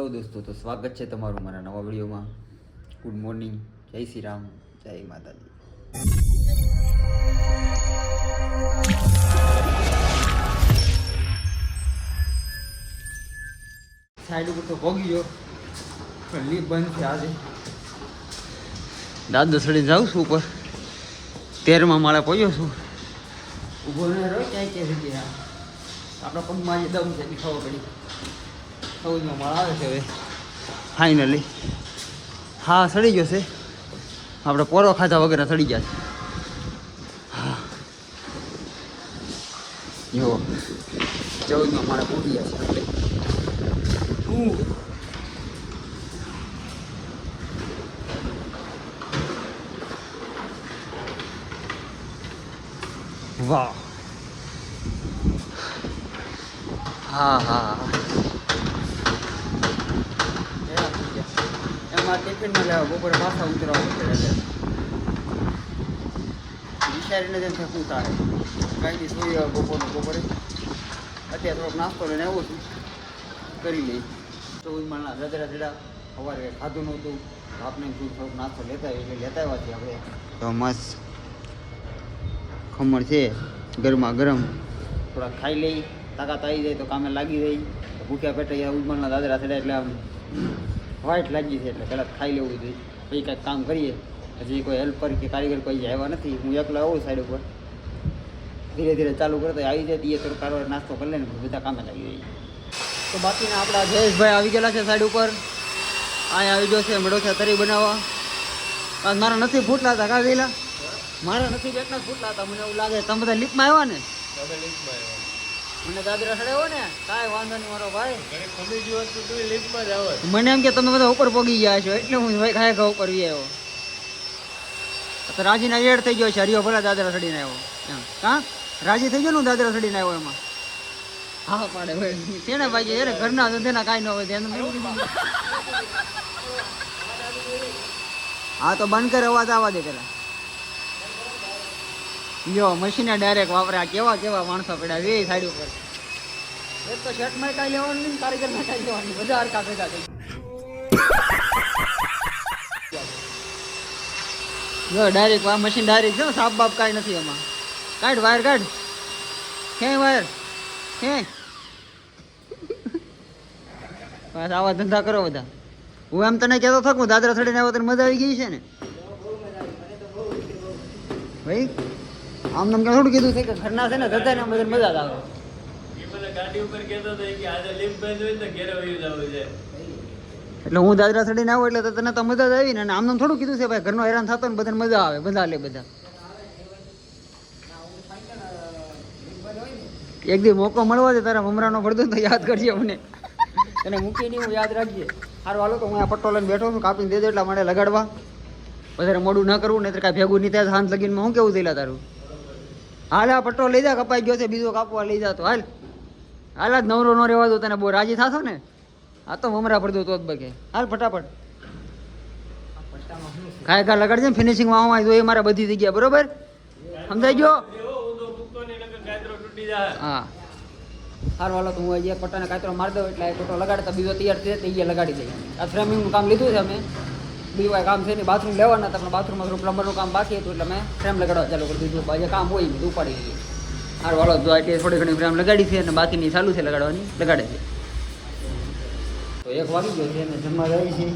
Hello દોસ્તો તો સ્વાગત છે તમારું મારા નવા વિડીયોમાં. ગુડ મોર્નિંગ જય શ્રી રામ જય માતાજી. સાઈડ ઉપર તો ભોગી ગયો પણ લીપ બંધ છે આજે. દાદ સડી જાઉં છું ઉપર. તેરમાં માળે પહોંચ્યો છું. ઊભો ને રહ્યો ક્યાંય ક્યાંય આપણા પગમાં જે દમ છે એ ખબર પડી. ચૌદમાં માળ આવે છે હવે. ફાઇનલી હા સડી ગયો છે. આપણે પોરો ખાધા વગેરે સડી ગયા છે. હા. જો ચૌદમાં માળા પૂરી ગયા છે વાહ. હા હા એમાં ટિફિનમાં લેવા બપોરે પાછા ઉતરવા પડે એટલે વિચારીને જ થકું થાય કાંઈ નહીં આવે બપોરનું બપોરે. અત્યારે થોડોક નાસ્તો લઈને આવું છું. કરી લઈ તો માળના રજડા રજડા સવારે ખાધું નહોતું. આપને થોડોક નાસ્તો લેતા એટલે લેતા આવ્યા છીએ આપણે. તો મસ્ત ખમણ છે ગરમા ગરમ. થોડા ખાઈ લઈ તાકાત આવી જાય તો કામે લાગી જાય. ભૂખ્યા પેટે ઉજમણના દાદરા થયા એટલે આમ વાઈટ લાગી છે એટલે પહેલાં ખાઈ લેવું જોઈએ. પછી કાંઈક કામ કરીએ. હજી કોઈ હેલ્પર કે કારીગર કોઈ આવ્યા નથી. હું એકલો આવું સાઈડ ઉપર. ધીરે ધીરે ચાલુ કરતો આવી જાય એ થોડો કારવાર નાસ્તો કરી લે ને બધા કામે લાગી જાય. તો બાકીના આપણા જયેશભાઈ આવી ગયેલા છે સાઈડ ઉપર. અહીંયા આવી ગયો છે છે તરી બનાવવા. મારા નથી ફૂટલા હતા કા ગયેલા? મારા નથી, બેટના ફૂટલા હતા. મને એવું લાગે તમે બધા લીપમાં આવ્યા ને? મને દાદરા સડાવ્યો ને કાંઈ વાંધો નહીં મારો ભાઈ. મને એમ કે તમે બધા ઉપર પગી ગયા છો એટલે હું ભાઈ ખાય ઘા ઉપર વી આવ્યો તો રાજીના એડ થઈ ગયો છે હરિયો ભલા દાદરા સડીને આવ્યો. એમ. હા? રાજી થઈ ગયો ને દાદરા સડીને આવ્યો એમાં? હા પાડે ભાઈ. છે ને ભાઈ એને ઘરના ધંધેના કાંઈ ન હોય ધ્યાન હા તો બંધ કરે અવાજ આવવા દે પેલા. યો મશીને ડાયરેક્ટ વાપરે કેવા કેવા માણસો પડ્યા વે સાઈડ ઉપર. એક તો શર્ટમાં કાંઈ લેવાનું નહીં લેવાનું, બધા હરકા થઈ જો ડાયરેક્ટ આ મશીન ડાયરેક્ટ છે સાપ બાપ કાંઈ નથી એમાં કાઢ વાયર કાઢ. હે વાયર હે બસ, આવા ધંધા કરો બધા. હું એમ તને કહેતો થકું દાદરા થડીને આવ્યો તને મજા આવી ગઈ છે ને. ભાઈ? આમ નામ કે થોડું કીધું છે કે ઘરના છે ને ધંધાને બધા મજા આવે. તો એટલે હું દાદરા થડીને આવું એટલે તો તને તો મજા જ આવી ને આમ થોડું કીધું છે ભાઈ ઘરનો હેરાન થતો ને બધાને મજા આવે બધા લે બધા. એક દી મોકો મળવા દે તારા મમરાનો પડતો તો યાદ કરજે મને તને મૂકીને હું યાદ રાખજે. સારું હાલો તો હું આ પટ્ટો લઈને બેઠો છું કાપીને દે દે એટલા માટે લગાડવા. વધારે મોડું ન કરવું નહીં કાંઈ ભેગું નહીં થાય હાથ લગીનમાં હું કેવું થયેલા તારું? હાલ પટ્ટો લઈ જા, કપાઈ ગયો છે, બીજો કાપવા લઈ જા તો હાલ. હાલ જ નવરો ન રહેવા દો, તને બહુ રાજી થાશો ને? આ તો મમરા પડતો તો જ બગે. હાલ ફટાફટ. ખાય ખા લગાડજે ને ફિનિશિંગમાં આવવા એ મારે બધી જગ્યા બરોબર? સમજાઈ ગયો? હા. સારું હાલો તો હું અહીંયા પટ્ટાને કાતરો મારી દઉં, એટલે એ પટ્ટો લગાડતા બીજો તૈયાર થઈ જાય લગાડી દઈએ આ ફ્રેમિંગનું કામ લીધું છે અમે. કાંઈ કામ છે નહીં બાથરૂમ લેવાના હતા, પણ બાથરૂમમાં બાથરૂમ પ્લમ્બરનું કામ બાકી હતું, એટલે મેં ફ્રેમ લગાડવા ચાલુ કરી દીધું. બાજુ કામ હોય બધું ઉપાડી લઈએ હાર વાળો જો એટલે થોડી ઘણી ફ્રેમ લગાડી છે અને બાકીની ચાલુ છે લગાડવાની, લગાડે છે. તો એક વાગી ગયો છે અને જમવા જાય છે.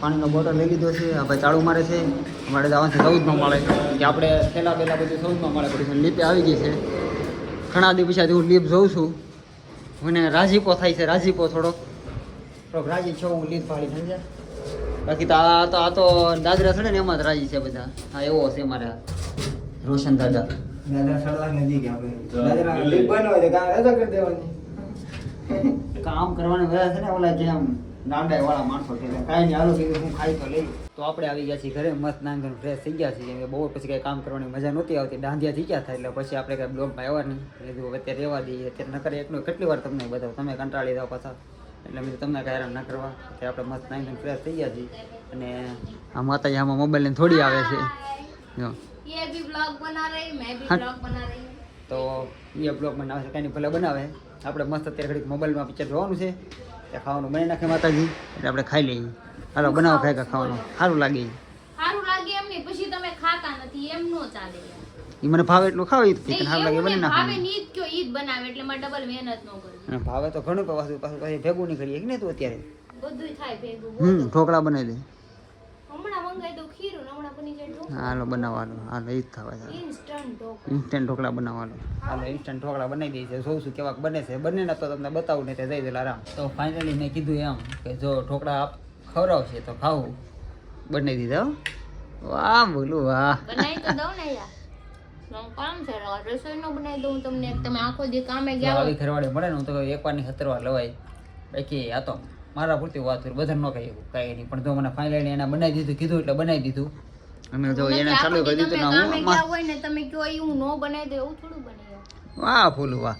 પાણીનો બોટલ લઈ લીધો છે. હવે ચાળું મારે છે. અમારે જવાનું છે ચૌદમાં મળે. કે આપણે પહેલાં પહેલાં બધું સૌદમાં મળે પડ્યું લીપે આવી ગઈ છે. ઘણા દિવસ પછી હું લીપ જોઉં છું. મને રાજીપો થાય છે, રાજીપો થોડોક. થોડોક રાજી છો, હું લીપ ફાડી સમજ્યા? બાકી તો આ તો આ તો દાદરા થડે ને એમાં જ રાજી છે બધા. હા એવો છે મારા રોશન દાદા. દાદરા સલાહ નથી કે આપણે. બનાવે છે કામ રજા કરી દેવાની. કામ કરવાની બધા છે ને ઓલા જેમ દાંડા વાળા માણસો છે એટલે કાંઈ નહીં હાલો કીધું હું ખાઈ તો લઈ. તો આપણે આવી ગયા છીએ ઘરે મસ્ત નાંગર ફ્રેશ થઈ ગયા છીએ. કેમ કે બહુ પછી કાંઈ કામ કરવાની મજા નહોતી આવતી. દાંધિયા થઈ ગયા થાય એટલે પછી આપણે કાંઈ બ્લોગમાં આવ્યા નહીં મેં અત્યારે રહેવા દઈએ અત્યારે ન કરે એકલું કેટલી વાર તમને બતાવો? તમે કંટાળી જાઓ પાછા. એટલે મેં કીધું તમને કાંઈ હેરાન ન કરવા અત્યારે આપણે મસ્ત નાંગન ફ્રેશ થઈ ગયા છીએ અને આ માતાજી આમાં મોબાઈલ લઈને થોડી આવે છે જો ये भी ब्लॉग बना रही मैं भी हाँ। ब्लॉग बना रही हूँ તો એ બ્લોગ બનાવે છે કાંઈ નહીં ભલે બનાવે આપણે મસ્ત અત્યારે ઘડીક મોબાઈલમાં પિક્ચર જોવાનું છે ત્યાં ખાવાનું બની નાખે માતાજી એટલે આપણે ખાઈ લઈએ હાલો બનાવો ખાઈ ખાવાનું સારું લાગે ઈ. સારું લાગે એમ નહીં પછી તમે ખાતા નથી એમ નો ચાલે યાર. ઈ મને ભાવે એટલું ખાવે ઈ ચિકન સારું લાગે બને બની ભાવે ની કયો ઈ બનાવે એટલે મારે ડબલ મહેનત ન કરવી. ભાવે તો ઘણું પાછું પાછું પાછું ભેગું નીકળીએ કે ને તું અત્યારે? બધું થાય ભેગું હમ. ઢોકળા બનાવી દે. હમણાં મંગાઈ દઉં ખીરું હમણાં બની જાય ઢોકળા. હાલો બનાવવાનો. હાલો ઈ જ ખાવા જાય ઇન્સ્ટન્ટ ઢોકળા. ઇન્સ્ટન્ટ ઢોકળા બનાવવાનો. હાલો ઇન્સ્ટન્ટ ઢોકળા બનાવી દઈએ છે જોઉં છું કેવાક બને છે. બને ને તો તમને બતાવું ને તે જઈ દેલા આરામ. તો ફાઇનલી મેં કીધું એમ કે જો ઢોકળા ખવડાવશે તો ખાવું બનાવી દીધા હો. વાહ બોલું વાહ. બનાવી તો દઉં ને યાર. કામ છે રસોઈ બનાવી દઉં તમને. તમે આખો દી કામે ગયા આવી ઘરવાળી મળે ને હું તો કહું એક વારની સત્તર લવાય. બાકી આ તો મારા પૂરતી વાત બધા ન કહી કાંઈ નહીં. પણ જો મને ફાઇનલી એને બનાવી દીધું કીધું એટલે બનાવી દીધું. અને જો એને ચાલુ કરી દીધું તમે ને કામે હું હોય ને તમે કયો ઈ હું નો બનાવી દઉં એવું થોડું બને વાહ ફૂલું વાહ.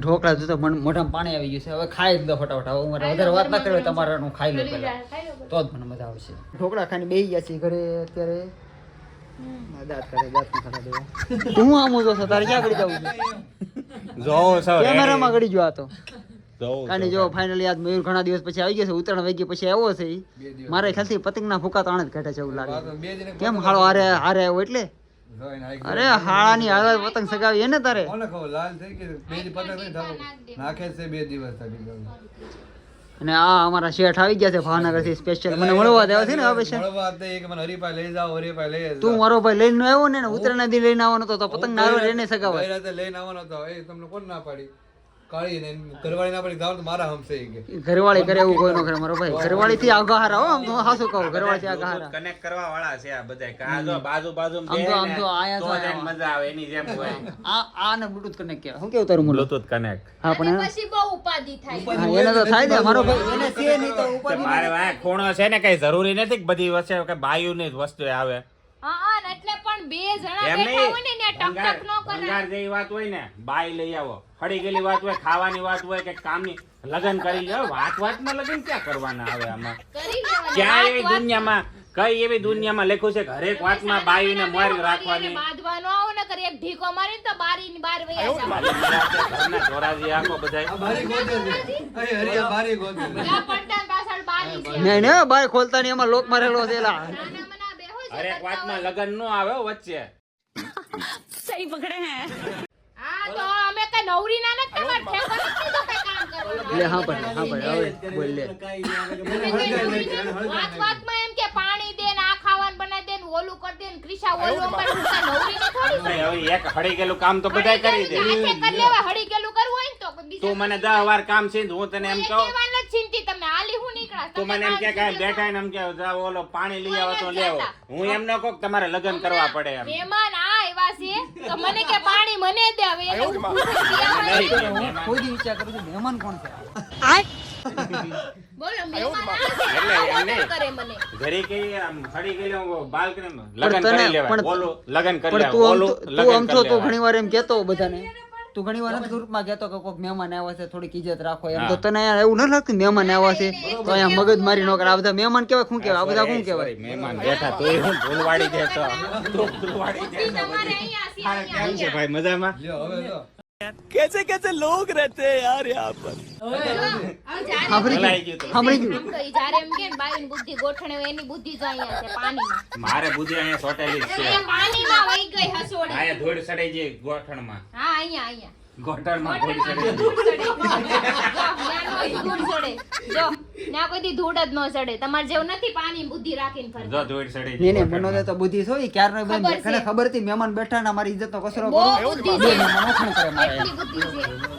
ઢોકળા તો મને મોઢામાં પાણી આવી ગયું છે હવે ખાઈ જ ફટાફટ. હવે મારે વધારે વાત ના કરવી તમારે હું ખાઈ લઉં ખાઈ લો, ખાઈ લો. બધું. તો જ મને મજા આવશે. ઢોકળા ખાઈને બેસી ગયા છે ઘરે અત્યારે. તું આમ ઊંધો છો તારે ક્યાં ગળી જવું છે? કેમેરામાં આ તો. જોવો જો ફાઇનલી આજ મયુર ઘણા દિવસ પછી આવી ગયો છે ઉત્તરાયણ વાગ્યા પછી આવ્યો છે મારે ખ્યાલથી પતંગના ફૂકા તો આણે જ છે એવું લાગે કેમ હાળો હારે હારે આવ્યો એટલે? અરે હાળાની હાળા પતંગ સગાવી એને તારે? લાલ થઈ ગઈ બે પતંગ નાખે છે બે દિવસ થકી અને આ અમારા શેઠ આવી ગયા છે ભાવનગરથી સ્પેશિયલ મને મળવા દેવા છે ને હવે છે મળવા કે મને લઈ જાઓ હરીફાઈ લઈ તું મારો ભાઈ લઈને આવ્યો ને ઉત્તરાયણ દી લઈને આવવાનો તો પતંગ ના લઈને રાતે લઈને આવવાનો તો એ તમને કોણ ના પાડી? ને ઘરવાળી ના પાડી જાવ તો મારા હમસે કે. ઘરવાળી કરે એવું કોઈ ન કરે મારો ભાઈ. ઘરવાળી થી આગા હારા હો આમ તો હાસુ કહું ઘરવાળી થી આગા હારા કનેક્ટ કરવા વાળા છે આ બધા કે જો બાજુ બાજુ આમ તો- આમ તો આયા તો તો જ એને મજા આવે એની જેમ હોય. આ આ ને બ્લુટૂથ કનેક્ટ કે શું કેવું તારું મુલો બ્લુટૂથ કનેક્ટ હા પણ પછી બહુ ઉપાધિ થાય. એને તો થાય ને મારો ભાઈ. એને છે નહીં તો ઉપર મારે ખૂણો છે ને કઈ જરૂરી નથી કે બધી વસ્તુ કે બાયુની જ વસ્તુ આવે. હા હા એટલે પણ બે જણા એમ બેઠા હોય ને ત્યાં ટક ટક નો કરાય. ભંગાર જેવી વાત હોય ને બાઈ લઈ આવો. હળી ગયેલી વાત હોય ખાવાની વાત હોય કે કામની લગન કરી લો. વાત વાતમાં લગન ક્યાં કરવાના આવે આમાં? કરી લેવાનું. ક્યાં એવી દુનિયામાં કઈ એવી દુનિયામાં લખ્યું છે કે હરેક વાતમાં બાયુને મોર રાખવાની. બાંધવાનો આવો ને કરી એક ઢીકો મારીને તો બારીની બાર વયા જવાનું. ઘરના ચોરાજી આખો બધાય. બારી ગોતે છે અહીં હરિયા બારી ગોતે છે ત્યાં પડદા પાછળ બારી છે. નહીં ને બાય ખોલતા નહીં એમાં લોક મારેલો એલા. છે, હરેક કરતા વાતમાં લગન નો આવે હો વચ્ચે. હા. તો અમે કઈ નવરી ના નથી તમારે ઠેકો નથી તો કઈ કામ કરો લે હા પણ હા પણ હવે બોલ લે. વાત વાતમાં એમ કે પાણી દે ને આ ખાવાનું બનાવી દે ને ઓલું કરી દે ને ક્રિશા ઓલું પર હું નવરી ને થોડી. હવે એક હળી ગયેલું કામ તો બધાય કરી દે. હાથે કરી લેવાય, હળી ગયેલું કરવું હોય ને તો તું મને 10 વાર કામ છે હું તને એમ કહું ચિંતી તમને હાલી હું નીકળા તો મને એમ કે કાંઈ બેઠા ને એમ કે ઓલો પાણી લઈ આવો તો લેવો. હું એમ ન કહું તમારે લગન કરવા પડે એમ. મહેમાન આ આવ્યા છે તો મને કે પાણી મને દે હવે. હું કોઈ દી વિચાર કરું છું મહેમાન કોણ છે? બોલો મહેમાન આ order કરે મને? ઘરે કે આમ હળી ગયેલું બાલ્કનીમાં લગન કરી લેવા બોલો લગન કરી લેવા તું આમ તો- તું આમ તો કરી ઘણી વાર એમ કહેતો બધાને. તું ઘણી વાર ગ્રુપમાં કહેતો કે કોઈક મહેમાન આવ્યા છે થોડીક ઇજ્જત રાખો એમ. તો તને યાર એવું ન લાગતું મહેમાન આવ્યા છે? તો અહીંયા મગજ મારી નો કરે. આ બધા મહેમાન કેવાય શું કેવાય? આ બધા શું કેવાય? મહેમાન બેઠા તો હું ભૂલવાડી દેતો તું. ભૂલવાડી દેતો. ભાઈ? મજામાં? લ્યો હવે ગોઠણે હોય એની બુદ્ધિ જો અહીંયા છે પાણીમાં. મારે બુદ્ધિ અહીંયા સોટેલી જ છે. એ પાણીમાં વહી ગઈ હસોડી. અહીંયા ધૂળ સડે છે ગોઠણમાં. હા અહીંયા અહીંયા. ગોઠણમાં ધૂળ સડે જો, ત્યાં નો ધૂળ ચડે. જો, ત્યાં કોઈ ધૂળ જ ન ચડે. તમારે જેવું નથી પાણી બુદ્ધિ રાખીને ફરતા. જો ધૂળ સડે નહીં નહીં મનોને તો બુદ્ધિ છો ઈ ક્યારનો બેન ખબર છે. ખબર હતી મહેમાન બેઠા ના મારી ઇજ્જત નો કસરો કરો બુદ્ધિ મારે.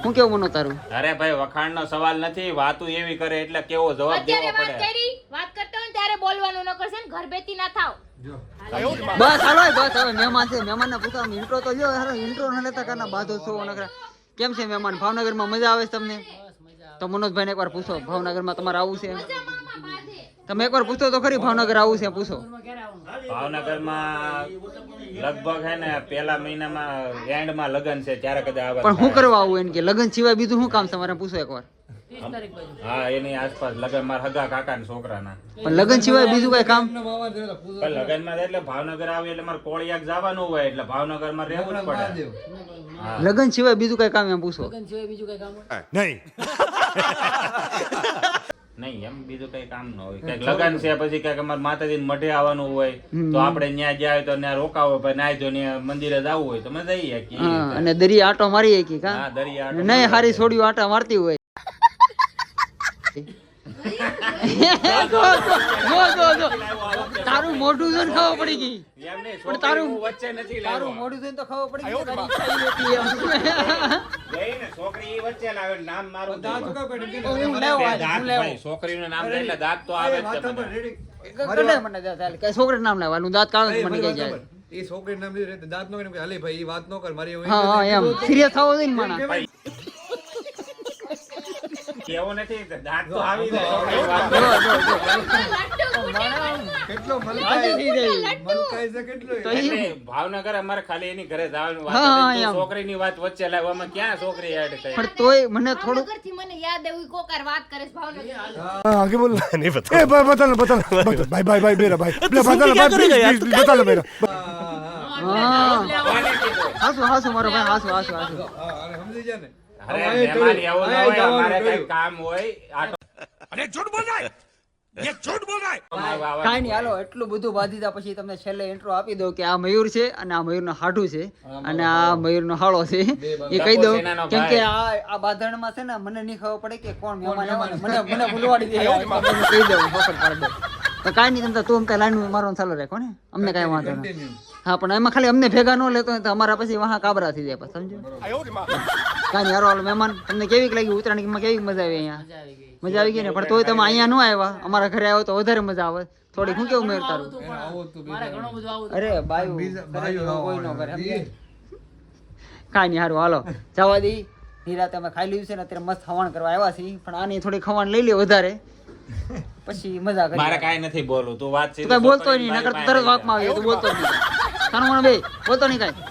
હું કેવું મનો તારું અરે ભાઈ વખાણનો સવાલ નથી વાતું એવી કરે એટલે કેવો જવાબ દેવો અત્યારે વાત પડે કરી વાત કરતા ને ત્યારે બોલવાનું ન કરશે ને ઘર બેતી ના થાવ બસ હાલો બસ હવે મહેમાન છે. મહેમાનને પૂછો ઇન્ટ્રો તો લ્યો હારો ઇન્ટ્રો ન લેતા કાના બાધો છો નકરા. કેમ છે મહેમાન? ભાવનગરમાં મજા આવે છે તમને? તો મનોજભાઈને એકવાર પૂછો ભાવનગરમાં તમારે આવું છે? તમે એકવાર પૂછો તો ખરી ભાવનગર આવું છે પૂછો. ભાવનગરમાં લગભગ હે ને પેલા મહિનામાં એન્ડમાં લગન છે ત્યારે કદાચ આવા પણ શું કરવા આવું એમ કે લગ્ન સિવાય બીજું શું કામ છે મારે પૂછો એકવાર? હા એની આસપાસ લગન મારા હગા કાકાના છોકરાના. પણ લગન સિવાય બીજું કઈ કામ? પણ લગનમાં એટલે ભાવનગર આવે એટલે મારે કોળિયાક જવાનું હોય એટલે ભાવનગરમાં રહેવું જ પડે. લગન સિવાય બીજું કઈ કામ એમ પૂછો. લગન સિવાય બીજું કઈ કામ નહીં. નહીં એમ બીજું કઈ કામ ન હોય. કંઈક લગન છે પછી કંઈક અમારે માતાજી મઢે આવવાનું હોય તો આપણે ત્યાં જાય તો ત્યાં રોકાવો પછી નાય જો મંદિરે જવું હોય તો અમે જઈએ કે અને દરિયા આટો મારી કે? હા દરિયા નહીં હારી છોડ્યું આટા મારતી હોય. તારું મોઢું જોઈને ખબર પડી ગઈ પણ છોકરી તારું- વચ્ચે નથી તારું મોઢું જોઈને તો ખબર પડી ગઈ તારી ઈચ્છા ઈ એમ. છોકરી વચ્ચે લાવે નામ મારું છોકરીનું નામ એટલે દાંત તો આવે જ એ વાત છે સાંભળ, બધા. રેડી? કડે મને દે ચાલ કે છોકરીનું નામ લેવાનું દાંત તો મને કહી જાય. એ છોકરી નામ દાંત નો હાલે ભાઈ વાત નો કર મારી હા હા એમ. સિરિયસ થવો જોઈએ ને. ભાવનગર અમારે ખાલી એની ઘરે છોકરીની વાત વચ્ચે લાવવામાં ક્યાં છોકરી એડ તોય મને થોડું મને યાદ એવું ભાઈ ભાઈ ભાઈ મેરા ભાઈ. ભાઈ બતા મેરા હાસુ હાસુ મારો ભાઈ હાસુ હાસુ હાસુ. સમજી જા ને? હાલો એટલું બધું બાંધી પછી તમને છેલ્લે ઇન્ટ્રો આપી દઉં કે આ મયુર છે અને આ મયુરનું હાડું છે અને આ મયુર નો હાળો છે. એ કહી દઉં કેમ આ બાંધણમાં છે ને મને નહીં ખબર પડે કે કોણ મહેમાન મને મને ભૂલવાડી દે. કહી દઉં તો નહીં તમે તું અમતા લાઈન મારો ચાલુ રાખો ને. અમને કઈ વાંધો નહીં હા પણ એમાં ખાલી અમને ભેગા ન લેતો હોય તો અમારા પછી વહા કાબરા થઈ જાય સમજો કાંઈ નહીં હારો હાલો મહેમાન તમને કેવી લાગી ઉત્તરાયણમાં કેવી મજા આવી અહીંયા? મજા આવી ગઈ. ને? પણ તોય તમે અહીંયા ન આવ્યા. અમારા ઘરે આવ્યો તો વધારે મજા આવે. થોડી હું કેવું મેળ તારું? આવું. અરે બાયુ કોઈ ન કરે? કાંઈ નહીં હારું હાલો. જવા દઈ નિરાતે અમે ખાઈ લીધું છે ને અત્યારે મસ્ત ખવાણ કરવા આવ્યા છીએ. પણ આની થોડી ખવાણ લઈ લે વધારે. પછી મજા કરી મારે કાઈ નથી બોલવું. તું વાત તું બોલતો નહીં નકર તું તરત વાતમાં આવી તું બોલતો નહીં. સાનું બે બોલતો નહીં કાંઈ.